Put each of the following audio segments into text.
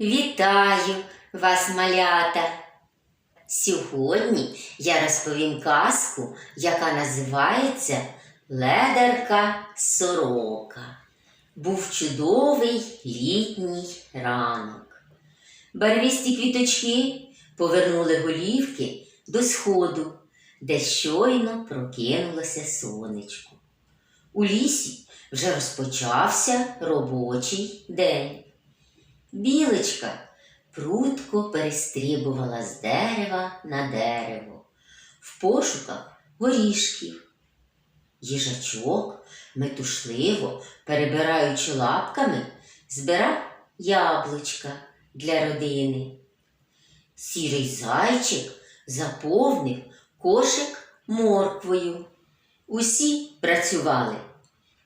Вітаю вас, малята! Сьогодні я розповім казку, яка називається Ледарка Сорока. Був чудовий літній ранок. Барвісті квіточки повернули голівки до сходу, де щойно прокинулося сонечко. У лісі вже розпочався робочий день. Білочка прутко перестрибувала з дерева на дерево в пошуках горішків. Їжачок, метушливо, перебираючи лапками, збирав яблучка для родини. Сірий зайчик заповнив кошик морквою. Усі працювали.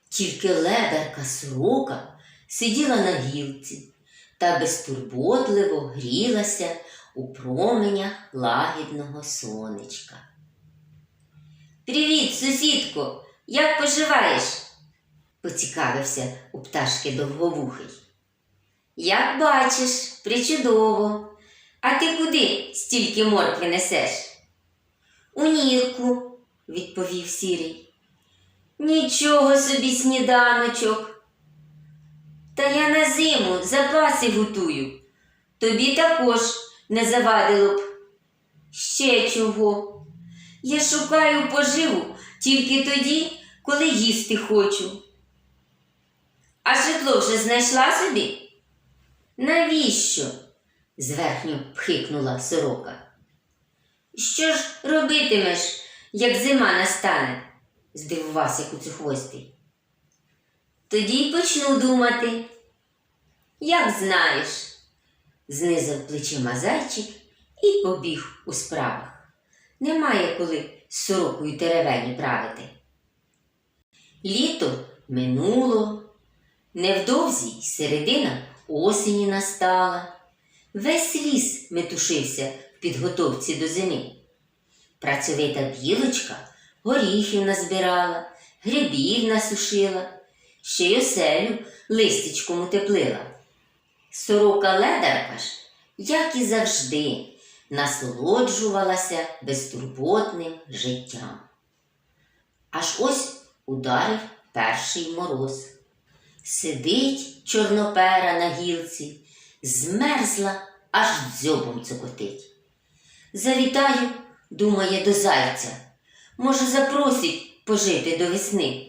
Тільки ледарка сорока сиділа на гілці та безтурботливо грілася у променях лагідного сонечка. Привіт, сусідко! Як поживаєш? поцікавився у пташки довговухий. Як бачиш, причудово. А ти куди стільки моркви несеш? У нірку, відповів сірий. Нічого собі сніданочок. Та я на зиму запаси готую. Тобі також не завадило б. Ще чого. Я шукаю поживу тільки тоді, коли їсти хочу. А житло вже знайшла собі? Навіщо? зверхньо пхикнула сорока. Що ж робитимеш, як зима настане? здивувався куцехвостий. Тоді й почну думати. Як знаєш, знизав плечима зайчик і побіг у справах. Немає коли сорокою теревені правити. Літо минуло, невдовзі середина осені настала. Весь ліс метушився в підготовці до зими. Працьовита білочка горіхів назбирала, грибів насушила, ще й оселю листячком утеплила. Сорока ледарка ж, як і завжди, насолоджувалася безтурботним життям. Аж ось ударив перший мороз. Сидить чорнопера на гілці, змерзла, аж дзьобом цокотить. Завітаю, думає до зайця, може, запросить пожити до весни.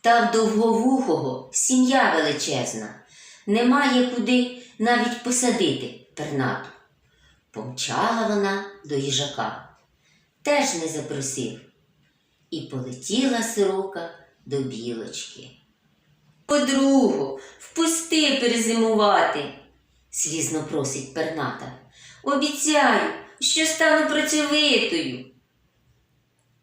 Та в довговухого сім'я величезна, немає куди навіть посадити пернату. Помчала вона до їжака, теж не запросив, і полетіла сорока до білочки. Подругу, впусти перезимувати, слізно просить перната. Обіцяю, що стану працьовитою.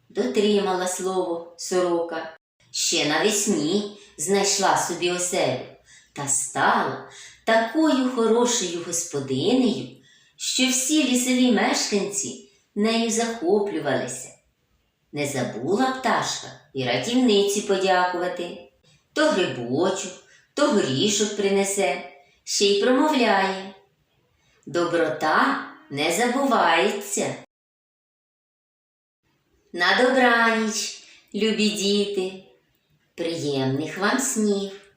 Дотримала слово сорока. Ще навесні знайшла собі оселю та стала такою хорошою господинею, що всі лісові мешканці нею захоплювалися. Не забула пташка і рятівниці подякувати. То грибочок, то горішок принесе, ще й промовляє. Доброта не забувається. На добраніч, любі діти, приємних вам снів.